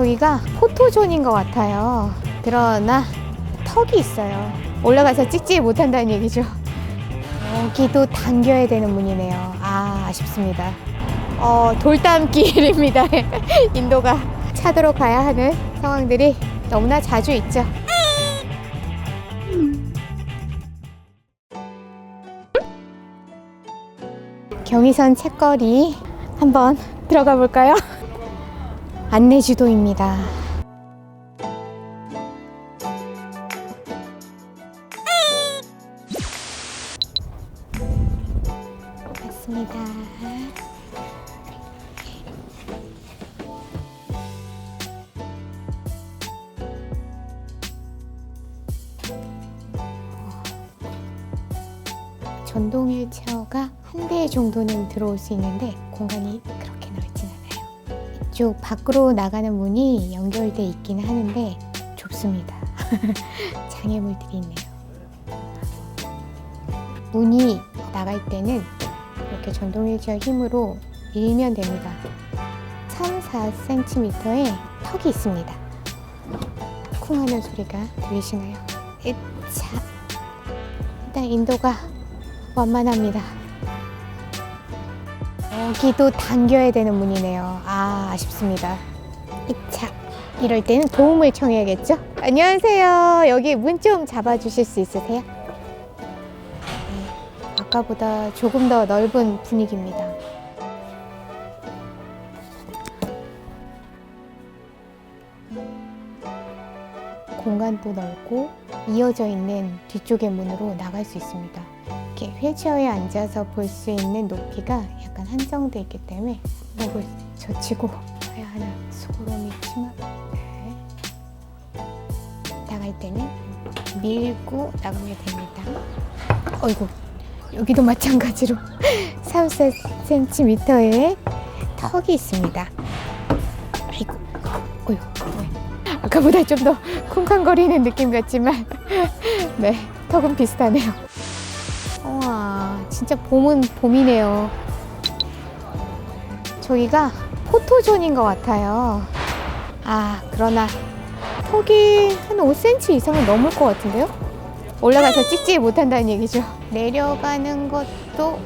저기가 포토존인 것 같아요. 그러나 턱이 있어요. 올라가서 찍지 못한다는 얘기죠. 여기도 당겨야 되는 문이네요. 아, 아쉽습니다. 어, 돌담길입니다. 인도가 차도로 가야 하는 상황들이 너무나 자주 있죠. 경의선 책거리 한번 들어가 볼까요? 안내주도입니다. 맞습니다. 전동 휠체어가 한 대 정도는 들어올 수 있는데 공간이 그렇게. 이쪽 밖으로 나가는 문이 연결돼 있기는 하는데 좁습니다. 장애물들이 있네요. 문이 나갈 때는 이렇게 전동 휠체어 힘으로 밀면 됩니다. 3, 4cm의 턱이 있습니다. 쿵 하는 소리가 들리시나요? 으차. 일단 인도가 완만합니다. 여기도 당겨야 되는 문이네요. 아, 아쉽습니다. 이차. 이럴 때는 도움을 청해야겠죠? 안녕하세요. 여기 문 좀 잡아주실 수 있으세요? 네, 아까보다 조금 더 넓은 분위기입니다. 공간도 넓고 이어져 있는 뒤쪽의 문으로 나갈 수 있습니다. 이렇게 휠체어에 앉아서 볼 수 있는 높이가 약간 한정돼 있기 때문에 목을 젖히고 가야 하나 소름이 치면 네. 나갈 때는 밀고 나가면 됩니다. 어이구 여기도 마찬가지로 3, 4cm의 턱이 있습니다. 아이고 어이구 아까보다 좀 더 쿵쾅거리는 느낌 같지만 네 턱은 비슷하네요. 우와 진짜 봄은 봄이네요. 저기가 포토존인 것 같아요. 아 그러나 턱이 한 5cm 이상은 넘을 것 같은데요? 올라가서 찍지 못한다는 얘기죠. 내려가는 것도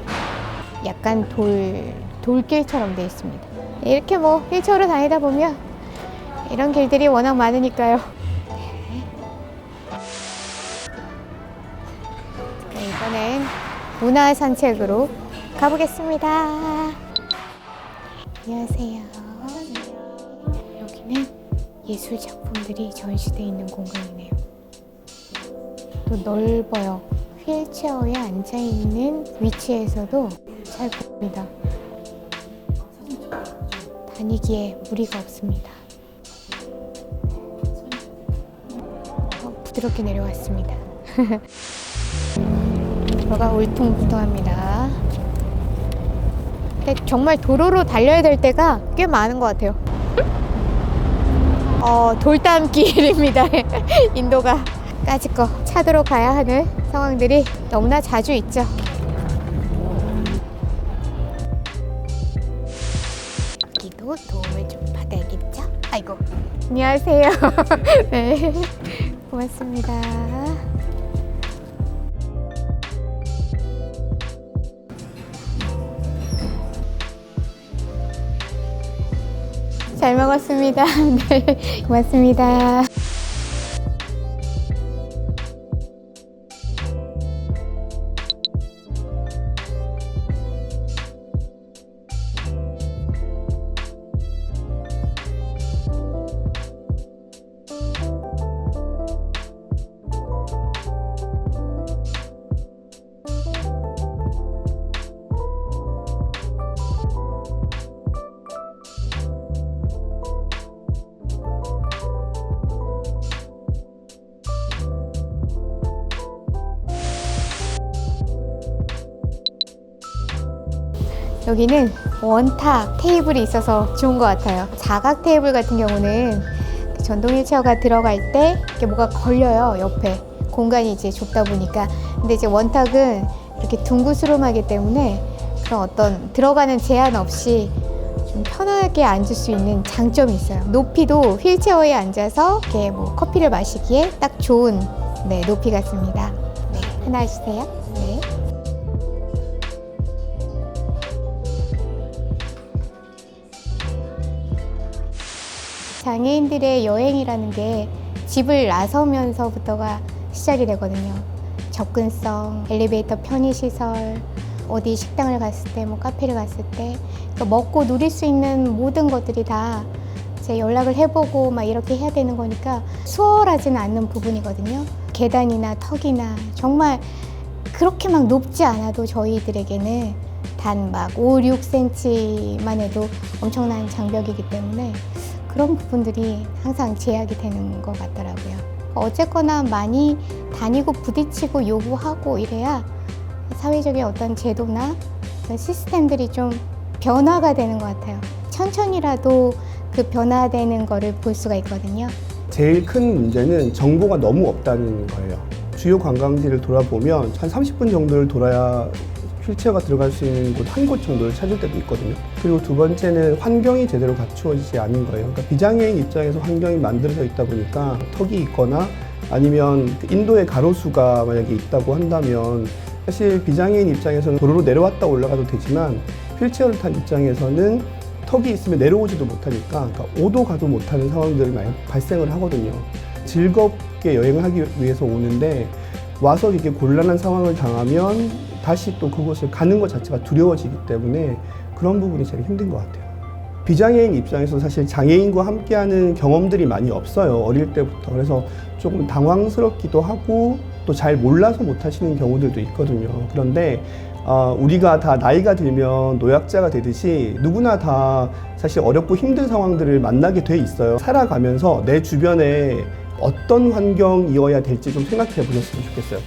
약간 돌 돌길처럼 되어 있습니다. 이렇게 뭐 휠체어로 다니다 보면 이런 길들이 워낙 많으니까요. 네, 이번엔 문화 산책으로 가보겠습니다. 안녕하세요. 여기는 예술 작품들이 전시되어 있는 공간이네요. 또 넓어요. 휠체어에 앉아 있는 위치에서도 잘 보입니다. 다니기에 무리가 없습니다. 어, 부드럽게 내려왔습니다. 도로가 울퉁불퉁합니다. 정말 도로로 달려야 될 때가 꽤 많은 것 같아요. 어, 돌담길입니다. 인도가 까짓 거 차도로 가야 하는 상황들이 너무나 자주 있죠. 여기도 도움을 좀 받아야겠죠? 아이고. 안녕하세요. 네. 고맙습니다. 잘 먹었습니다. 네. 고맙습니다. 여기는 원탁 테이블이 있어서 좋은 것 같아요. 자각 테이블 같은 경우는 그 전동 휠체어가 들어갈 때 이렇게 뭐가 걸려요 옆에 공간이 이제 좁다 보니까 근데 이제 원탁은 이렇게 둥그스름하기 때문에 그런 어떤 들어가는 제한 없이 좀 편하게 앉을 수 있는 장점이 있어요. 높이도 휠체어에 앉아서 이렇게 뭐 커피를 마시기에 딱 좋은 네, 높이 같습니다. 네, 하나 주세요. 장애인들의 여행이라는 게 집을 나서면서부터가 시작이 되거든요. 접근성, 엘리베이터 편의시설, 어디 식당을 갔을 때, 뭐 카페를 갔을 때, 그러니까 먹고 누릴 수 있는 모든 것들이 다 이제 연락을 해보고 막 이렇게 해야 되는 거니까 수월하지는 않는 부분이거든요. 계단이나 턱이나 정말 그렇게 막 높지 않아도 저희들에게는 단 막 5, 6cm만 해도 엄청난 장벽이기 때문에 그런 부분들이 항상 제약이 되는 것 같더라고요. 어쨌거나 많이 다니고 부딪히고 요구하고 이래야 사회적인 어떤 제도나 시스템들이 좀 변화가 되는 것 같아요. 천천히라도 그 변화되는 거를 볼 수가 있거든요. 제일 큰 문제는 정보가 너무 없다는 거예요. 주요 관광지를 돌아보면 한 30분 정도를 돌아야 휠체어가 들어갈 수 있는 곳 한 곳 정도를 찾을 때도 있거든요. 그리고 두 번째는 환경이 제대로 갖추어지지 않은 거예요. 그러니까 비장애인 입장에서 환경이 만들어져 있다 보니까 턱이 있거나 아니면 그 인도의 가로수가 만약에 있다고 한다면 사실 비장애인 입장에서는 도로로 내려왔다 올라가도 되지만 휠체어를 탄 입장에서는 턱이 있으면 내려오지도 못하니까 그러니까 오도 가도 못하는 상황들이 많이 발생을 하거든요. 즐겁게 여행을 하기 위해서 오는데 와서 이렇게 곤란한 상황을 당하면 다시 또 그곳을 가는 것 자체가 두려워지기 때문에 그런 부분이 제일 힘든 것 같아요. 비장애인 입장에서 사실 장애인과 함께하는 경험들이 많이 없어요. 어릴 때부터. 그래서 조금 당황스럽기도 하고 또 잘 몰라서 못 하시는 경우들도 있거든요. 그런데 어, 우리가 다 나이가 들면 노약자가 되듯이 누구나 다 사실 어렵고 힘든 상황들을 만나게 돼 있어요. 살아가면서 내 주변에 어떤 환경이어야 될지 좀 생각해 보셨으면 좋겠어요.